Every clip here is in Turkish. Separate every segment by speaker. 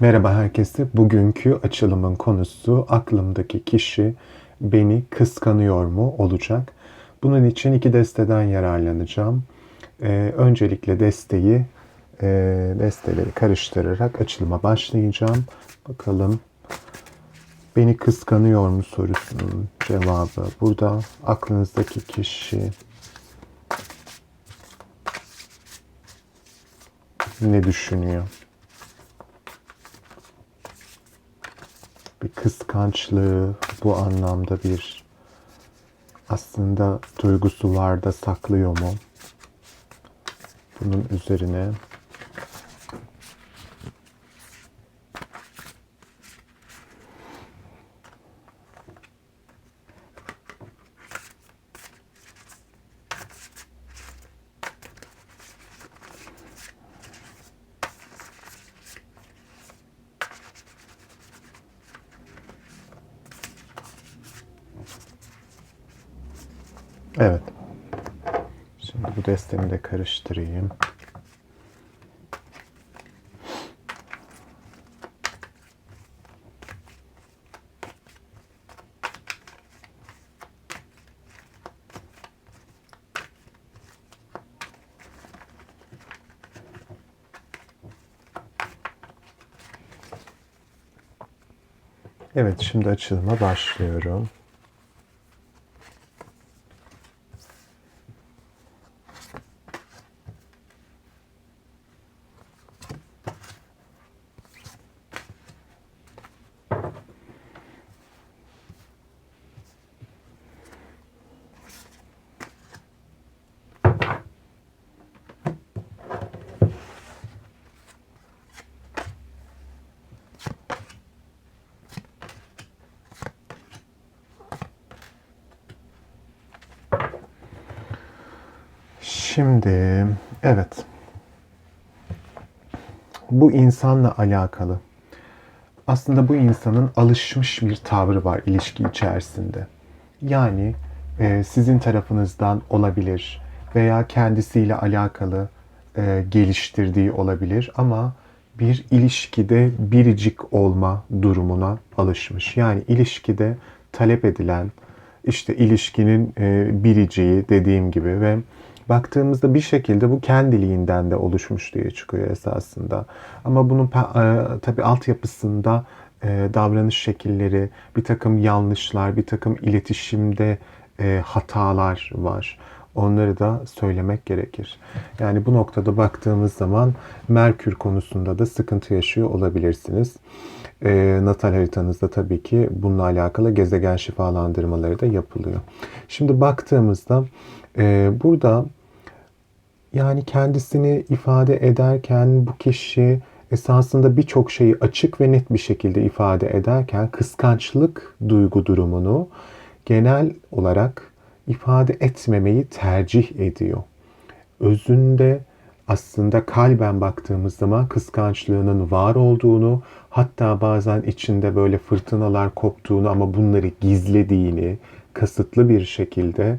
Speaker 1: Merhaba herkese. Bugünkü açılımın konusu aklımdaki kişi beni kıskanıyor mu olacak. Bunun için iki desteden yararlanacağım. Ee, öncelikle desteği e, desteleri karıştırarak açılıma başlayacağım. Bakalım beni kıskanıyor mu sorusunun cevabı burada. Aklınızdaki kişi ne düşünüyor? Kıskançlığı bu anlamda bir aslında duygusu var da saklıyor mu? Bunun üzerine Evet. Şimdi bu destemi de karıştırayım. Evet, şimdi açılıma başlıyorum. Şimdi evet. Bu insanla alakalı. Aslında bu insanın alışmış bir tavrı var ilişki içerisinde. Yani e, sizin tarafınızdan olabilir veya kendisiyle alakalı e, geliştirdiği olabilir ama bir ilişkide biricik olma durumuna alışmış. Yani ilişkide talep edilen işte ilişkinin e, biriciği dediğim gibi ve baktığımızda bir şekilde bu kendiliğinden de oluşmuş diye çıkıyor esasında. Ama bunun e, tabi altyapısında e, davranış şekilleri, bir takım yanlışlar, bir takım iletişimde e, hatalar var. Onları da söylemek gerekir. Yani bu noktada baktığımız zaman Merkür konusunda da sıkıntı yaşıyor olabilirsiniz. E, natal haritanızda tabii ki bununla alakalı gezegen şifalandırmaları da yapılıyor. Şimdi baktığımızda e, burada yani kendisini ifade ederken bu kişi esasında birçok şeyi açık ve net bir şekilde ifade ederken kıskançlık duygu durumunu genel olarak ifade etmemeyi tercih ediyor. Özünde aslında kalben baktığımız zaman kıskançlığının var olduğunu, hatta bazen içinde böyle fırtınalar koptuğunu ama bunları gizlediğini, kasıtlı bir şekilde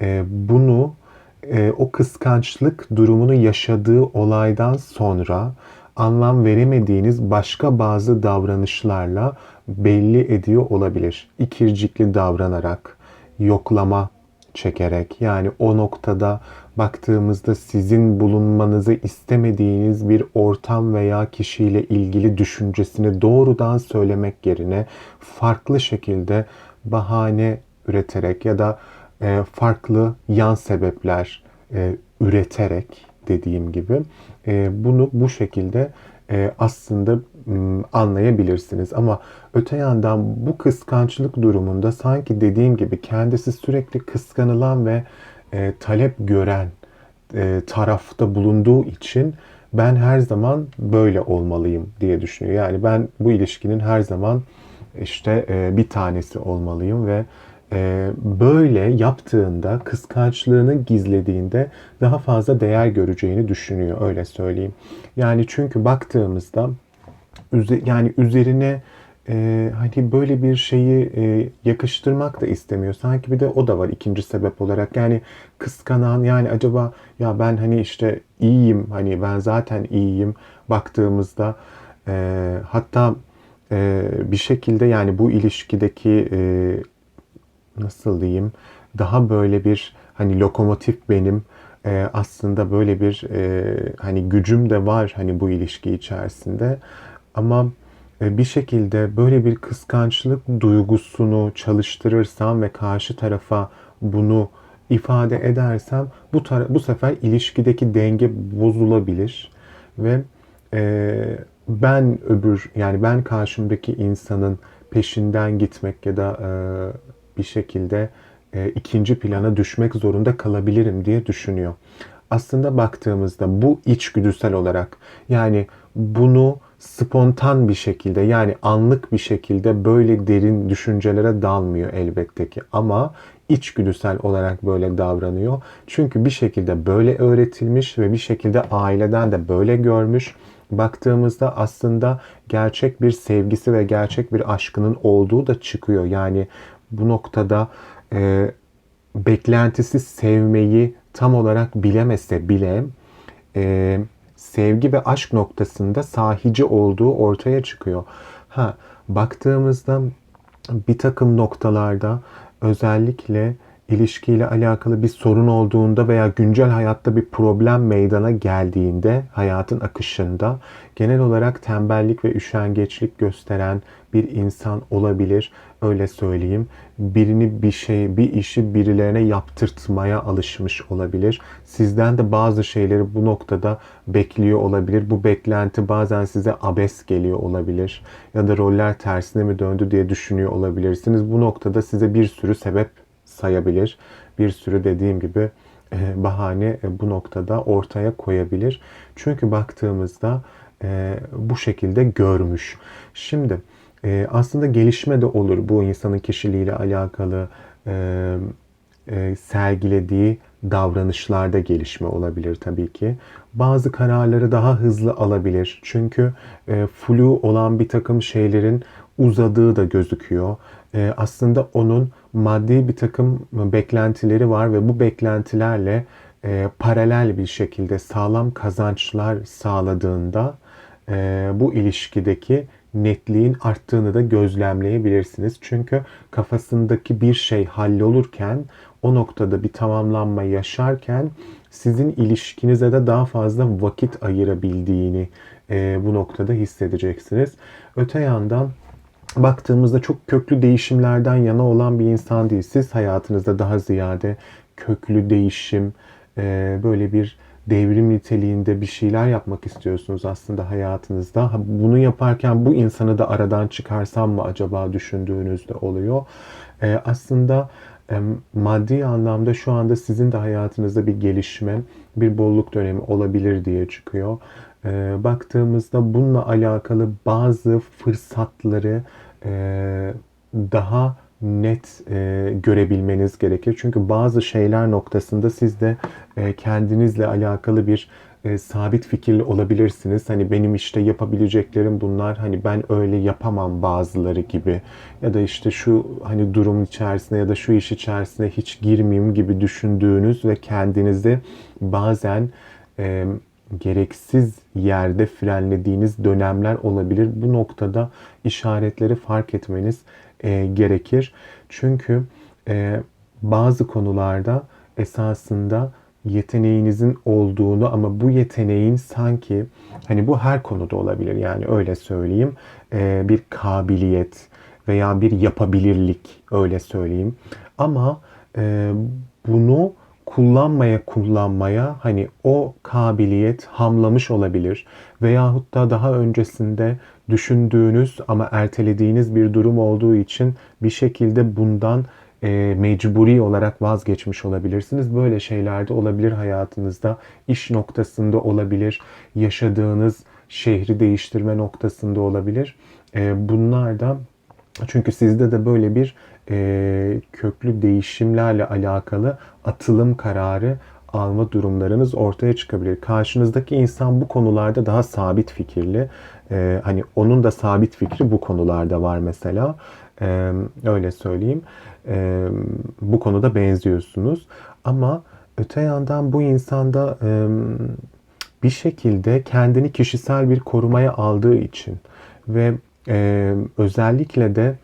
Speaker 1: e, bunu e, o kıskançlık durumunu yaşadığı olaydan sonra anlam veremediğiniz başka bazı davranışlarla belli ediyor olabilir. İkircikli davranarak, yoklama çekerek yani o noktada baktığımızda sizin bulunmanızı istemediğiniz bir ortam veya kişiyle ilgili düşüncesini doğrudan söylemek yerine farklı şekilde bahane üreterek ya da e, farklı yan sebepler e, üreterek dediğim gibi e, bunu bu şekilde aslında anlayabilirsiniz. Ama öte yandan bu kıskançlık durumunda sanki dediğim gibi kendisi sürekli kıskanılan ve talep gören tarafta bulunduğu için ben her zaman böyle olmalıyım diye düşünüyor. Yani ben bu ilişkinin her zaman işte bir tanesi olmalıyım ve e, böyle yaptığında kıskançlığını gizlediğinde daha fazla değer göreceğini düşünüyor öyle söyleyeyim. Yani çünkü baktığımızda yani üzerine e, hani böyle bir şeyi e, yakıştırmak da istemiyor. Sanki bir de o da var ikinci sebep olarak. Yani kıskanan yani acaba ya ben hani işte iyiyim hani ben zaten iyiyim baktığımızda E, hatta e, bir şekilde yani bu ilişkideki e, nasıl diyeyim daha böyle bir hani lokomotif benim e, aslında böyle bir e, hani gücüm de var hani bu ilişki içerisinde. Ama e, bir şekilde böyle bir kıskançlık duygusunu çalıştırırsam ve karşı tarafa bunu ifade edersem bu bu sefer ilişkideki denge bozulabilir ve e, ben öbür yani ben karşımdaki insanın peşinden gitmek ya da e, bir şekilde e, ikinci plana düşmek zorunda kalabilirim diye düşünüyor. Aslında baktığımızda bu içgüdüsel olarak yani bunu spontan bir şekilde yani anlık bir şekilde böyle derin düşüncelere dalmıyor elbette ki ama içgüdüsel olarak böyle davranıyor. Çünkü bir şekilde böyle öğretilmiş ve bir şekilde aileden de böyle görmüş. Baktığımızda aslında gerçek bir sevgisi ve gerçek bir aşkının olduğu da çıkıyor. Yani bu noktada e, beklentisi sevmeyi tam olarak bilemese bile e, sevgi ve aşk noktasında sahici olduğu ortaya çıkıyor. Ha baktığımızda bir takım noktalarda özellikle ilişkiyle alakalı bir sorun olduğunda veya güncel hayatta bir problem meydana geldiğinde hayatın akışında genel olarak tembellik ve üşengeçlik gösteren bir insan olabilir. Öyle söyleyeyim. Birini bir şey, bir işi birilerine yaptırtmaya alışmış olabilir. Sizden de bazı şeyleri bu noktada bekliyor olabilir. Bu beklenti bazen size abes geliyor olabilir. Ya da roller tersine mi döndü diye düşünüyor olabilirsiniz. Bu noktada size bir sürü sebep sayabilir. Bir sürü dediğim gibi e, bahane e, bu noktada ortaya koyabilir. Çünkü baktığımızda e, bu şekilde görmüş. Şimdi aslında gelişme de olur bu insanın kişiliğiyle alakalı sergilediği davranışlarda gelişme olabilir tabii ki. Bazı kararları daha hızlı alabilir. Çünkü flu olan bir takım şeylerin uzadığı da gözüküyor. Aslında onun maddi bir takım beklentileri var ve bu beklentilerle e, paralel bir şekilde sağlam kazançlar sağladığında e, bu ilişkideki netliğin arttığını da gözlemleyebilirsiniz. Çünkü kafasındaki bir şey hallolurken o noktada bir tamamlanma yaşarken sizin ilişkinize de daha fazla vakit ayırabildiğini e, bu noktada hissedeceksiniz. Öte yandan baktığımızda çok köklü değişimlerden yana olan bir insan değil. Siz hayatınızda daha ziyade köklü değişim, e, böyle bir devrim niteliğinde bir şeyler yapmak istiyorsunuz aslında hayatınızda. Bunu yaparken bu insanı da aradan çıkarsam mı acaba düşündüğünüzde oluyor. E, aslında e, maddi anlamda şu anda sizin de hayatınızda bir gelişme, bir bolluk dönemi olabilir diye çıkıyor. Baktığımızda bununla alakalı bazı fırsatları e, daha net e, görebilmeniz gerekir. Çünkü bazı şeyler noktasında siz de e, kendinizle alakalı bir e, sabit fikirli olabilirsiniz. Hani benim işte yapabileceklerim bunlar. Hani ben öyle yapamam bazıları gibi. Ya da işte şu hani durum içerisinde ya da şu iş içerisinde hiç girmeyeyim gibi düşündüğünüz ve kendinizi bazen e, gereksiz yerde frenlediğiniz dönemler olabilir. Bu noktada işaretleri fark etmeniz e, gerekir. Çünkü e, bazı konularda esasında yeteneğinizin olduğunu ama bu yeteneğin sanki hani bu her konuda olabilir yani öyle söyleyeyim e, bir kabiliyet veya bir yapabilirlik öyle söyleyeyim ama e, bunu kullanmaya kullanmaya hani o kabiliyet hamlamış olabilir. Veyahut da daha öncesinde düşündüğünüz ama ertelediğiniz bir durum olduğu için bir şekilde bundan e, mecburi olarak vazgeçmiş olabilirsiniz. Böyle şeyler de olabilir hayatınızda. iş noktasında olabilir. Yaşadığınız şehri değiştirme noktasında olabilir. E, bunlar da çünkü sizde de böyle bir e, köklü değişimlerle alakalı atılım kararı alma durumlarınız ortaya çıkabilir. Karşınızdaki insan bu konularda daha sabit fikirli. E, hani onun da sabit fikri bu konularda var mesela. E, öyle söyleyeyim. E, bu konuda benziyorsunuz. Ama öte yandan bu insanda e, bir şekilde kendini kişisel bir korumaya aldığı için ve e, özellikle de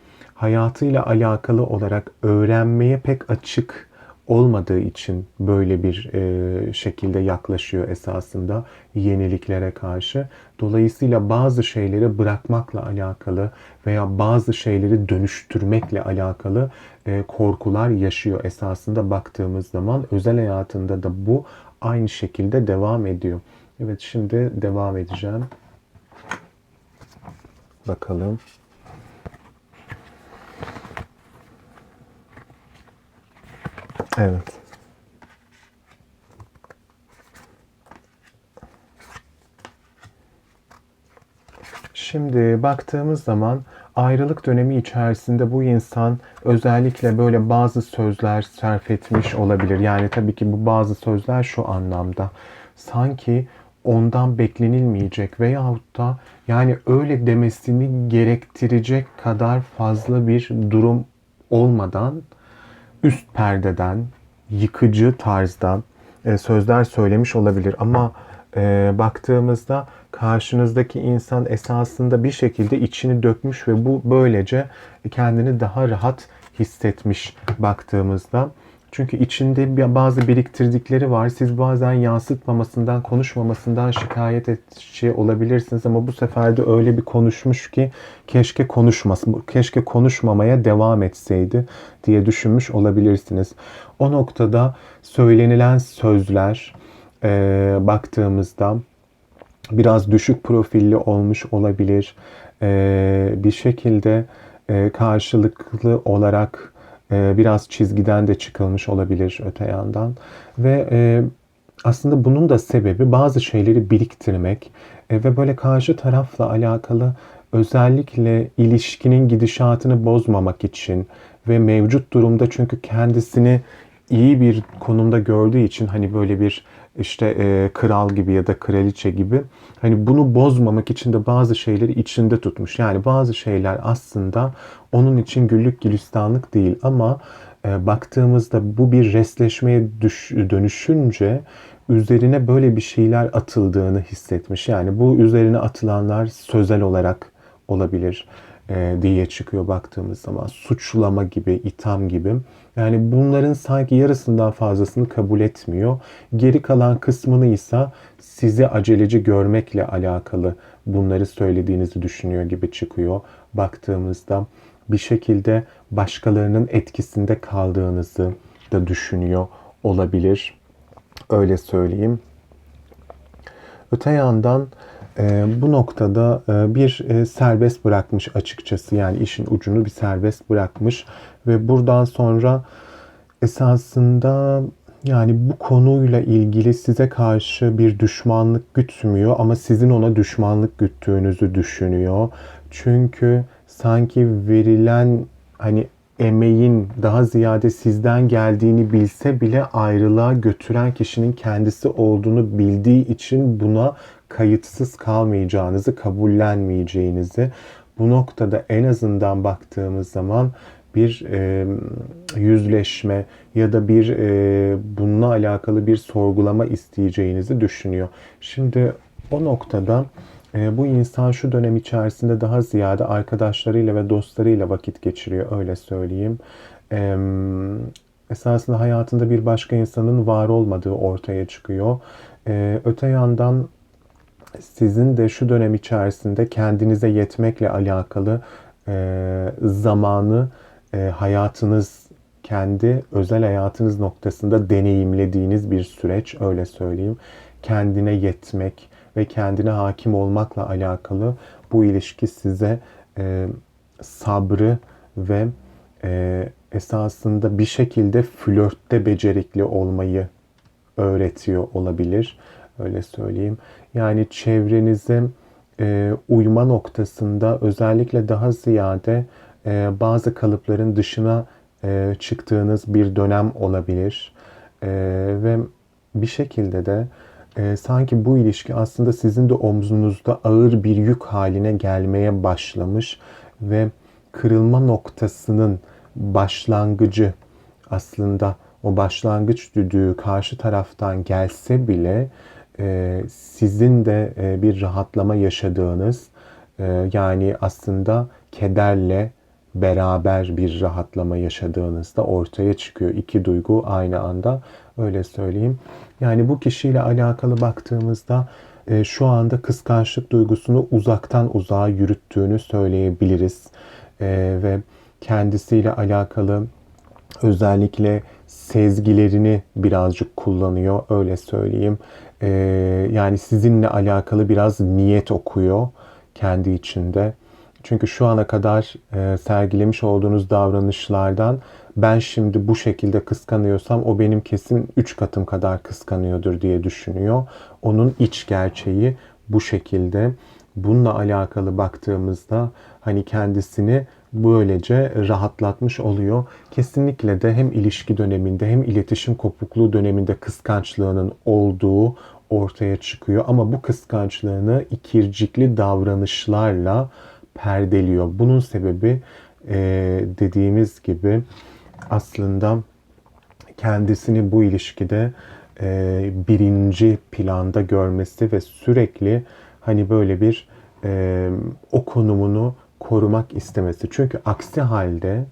Speaker 1: hayatıyla alakalı olarak öğrenmeye pek açık olmadığı için böyle bir e, şekilde yaklaşıyor esasında yeniliklere karşı. Dolayısıyla bazı şeyleri bırakmakla alakalı veya bazı şeyleri dönüştürmekle alakalı e, korkular yaşıyor esasında baktığımız zaman özel hayatında da bu aynı şekilde devam ediyor. Evet şimdi devam edeceğim. Bakalım. Evet. Şimdi baktığımız zaman ayrılık dönemi içerisinde bu insan özellikle böyle bazı sözler sarf etmiş olabilir. Yani tabii ki bu bazı sözler şu anlamda. Sanki ondan beklenilmeyecek veyahut da yani öyle demesini gerektirecek kadar fazla bir durum olmadan üst perdeden yıkıcı tarzda e, sözler söylemiş olabilir ama e, baktığımızda karşınızdaki insan esasında bir şekilde içini dökmüş ve bu böylece kendini daha rahat hissetmiş baktığımızda. Çünkü içinde bazı biriktirdikleri var. Siz bazen yansıtmamasından, konuşmamasından şikayet etçi olabilirsiniz ama bu sefer de öyle bir konuşmuş ki keşke konuşmasın, keşke konuşmamaya devam etseydi diye düşünmüş olabilirsiniz. O noktada söylenilen sözler e, baktığımızda biraz düşük profilli olmuş olabilir. E, bir şekilde e, karşılıklı olarak biraz çizgiden de çıkılmış olabilir öte yandan. Ve e, aslında bunun da sebebi bazı şeyleri biriktirmek e, ve böyle karşı tarafla alakalı özellikle ilişkinin gidişatını bozmamak için ve mevcut durumda çünkü kendisini iyi bir konumda gördüğü için hani böyle bir işte e, kral gibi ya da kraliçe gibi hani bunu bozmamak için de bazı şeyleri içinde tutmuş. Yani bazı şeyler aslında onun için güllük gülistanlık değil ama e, baktığımızda bu bir resleşmeye düş, dönüşünce üzerine böyle bir şeyler atıldığını hissetmiş. Yani bu üzerine atılanlar sözel olarak olabilir e, diye çıkıyor baktığımız zaman. Suçlama gibi, itham gibi. Yani bunların sanki yarısından fazlasını kabul etmiyor. Geri kalan kısmını ise sizi aceleci görmekle alakalı bunları söylediğinizi düşünüyor gibi çıkıyor. Baktığımızda bir şekilde başkalarının etkisinde kaldığınızı da düşünüyor olabilir. Öyle söyleyeyim. Öte yandan e, bu noktada e, bir e, serbest bırakmış açıkçası. Yani işin ucunu bir serbest bırakmış ve buradan sonra esasında yani bu konuyla ilgili size karşı bir düşmanlık gütmüyor ama sizin ona düşmanlık güttüğünüzü düşünüyor. Çünkü sanki verilen hani emeğin daha ziyade sizden geldiğini bilse bile ayrılığa götüren kişinin kendisi olduğunu bildiği için buna kayıtsız kalmayacağınızı, kabullenmeyeceğinizi bu noktada en azından baktığımız zaman bir e, yüzleşme ya da bir e, bununla alakalı bir sorgulama isteyeceğinizi düşünüyor. Şimdi o noktada e, bu insan şu dönem içerisinde daha ziyade arkadaşlarıyla ve dostlarıyla vakit geçiriyor öyle söyleyeyim. E, esasında hayatında bir başka insanın var olmadığı ortaya çıkıyor. E, öte yandan sizin de şu dönem içerisinde kendinize yetmekle alakalı e, zamanı e, hayatınız kendi özel hayatınız noktasında deneyimlediğiniz bir süreç öyle söyleyeyim. Kendine yetmek ve kendine hakim olmakla alakalı bu ilişki size e, sabrı ve e, esasında bir şekilde flörtte becerikli olmayı öğretiyor olabilir. Öyle söyleyeyim. Yani çevrenize e, uyma noktasında özellikle daha ziyade e, bazı kalıpların dışına e, çıktığınız bir dönem olabilir. E, ve bir şekilde de e, sanki bu ilişki aslında sizin de omzunuzda ağır bir yük haline gelmeye başlamış ve kırılma noktasının başlangıcı aslında o başlangıç düdüğü karşı taraftan gelse bile e, sizin de e, bir rahatlama yaşadığınız e, yani aslında kederle beraber bir rahatlama yaşadığınızda ortaya çıkıyor. iki duygu aynı anda öyle söyleyeyim. Yani bu kişiyle alakalı baktığımızda e, şu anda kıskançlık duygusunu uzaktan uzağa yürüttüğünü söyleyebiliriz. E, ve kendisiyle alakalı özellikle sezgilerini birazcık kullanıyor öyle söyleyeyim. E, yani sizinle alakalı biraz niyet okuyor kendi içinde. Çünkü şu ana kadar e, sergilemiş olduğunuz davranışlardan ben şimdi bu şekilde kıskanıyorsam o benim kesin 3 katım kadar kıskanıyordur diye düşünüyor. Onun iç gerçeği bu şekilde. Bununla alakalı baktığımızda hani kendisini böylece rahatlatmış oluyor. Kesinlikle de hem ilişki döneminde hem iletişim kopukluğu döneminde kıskançlığının olduğu ortaya çıkıyor. Ama bu kıskançlığını ikircikli davranışlarla perdeliyor. Bunun sebebi e, dediğimiz gibi aslında kendisini bu ilişkide e, birinci planda görmesi ve sürekli hani böyle bir e, o konumunu korumak istemesi. Çünkü aksi halde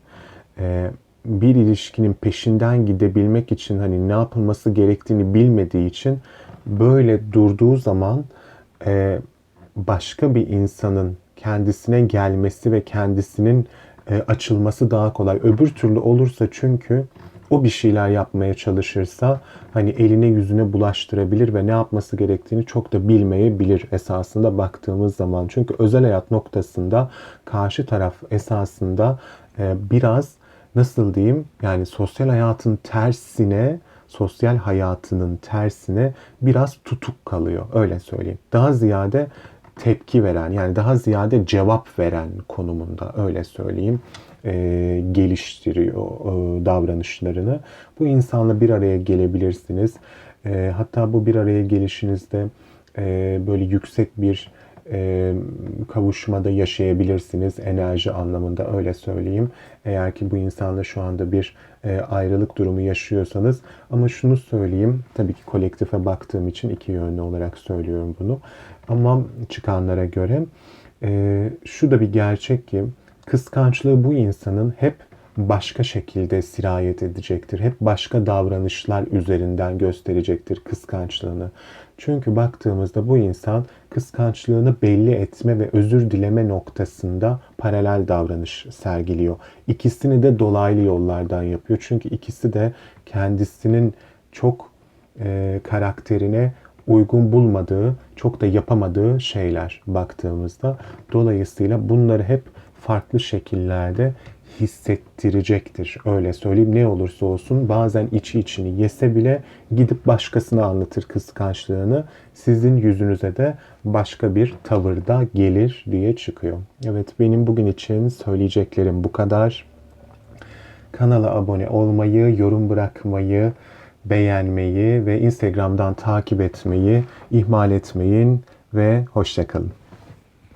Speaker 1: e, bir ilişkinin peşinden gidebilmek için hani ne yapılması gerektiğini bilmediği için böyle durduğu zaman e, başka bir insanın kendisine gelmesi ve kendisinin e, açılması daha kolay. Öbür türlü olursa çünkü o bir şeyler yapmaya çalışırsa hani eline yüzüne bulaştırabilir ve ne yapması gerektiğini çok da bilmeyebilir esasında baktığımız zaman. Çünkü özel hayat noktasında karşı taraf esasında e, biraz nasıl diyeyim yani sosyal hayatın tersine sosyal hayatının tersine biraz tutuk kalıyor öyle söyleyeyim. Daha ziyade tepki veren yani daha ziyade cevap veren konumunda öyle söyleyeyim e, geliştiriyor e, davranışlarını. Bu insanla bir araya gelebilirsiniz. E, hatta bu bir araya gelişinizde e, böyle yüksek bir e, kavuşmada yaşayabilirsiniz enerji anlamında öyle söyleyeyim. Eğer ki bu insanla şu anda bir e, ayrılık durumu yaşıyorsanız ama şunu söyleyeyim tabii ki kolektife baktığım için iki yönlü olarak söylüyorum bunu. Ama çıkanlara göre e, şu da bir gerçek ki kıskançlığı bu insanın hep başka şekilde sirayet edecektir. Hep başka davranışlar üzerinden gösterecektir kıskançlığını. Çünkü baktığımızda bu insan kıskançlığını belli etme ve özür dileme noktasında paralel davranış sergiliyor. İkisini de dolaylı yollardan yapıyor. Çünkü ikisi de kendisinin çok e, karakterine uygun bulmadığı, çok da yapamadığı şeyler baktığımızda. Dolayısıyla bunları hep farklı şekillerde hissettirecektir. Öyle söyleyeyim ne olursa olsun bazen içi içini yese bile gidip başkasına anlatır kıskançlığını. Sizin yüzünüze de başka bir tavırda gelir diye çıkıyor. Evet benim bugün için söyleyeceklerim bu kadar. Kanala abone olmayı, yorum bırakmayı, beğenmeyi ve Instagram'dan takip etmeyi ihmal etmeyin ve hoşçakalın.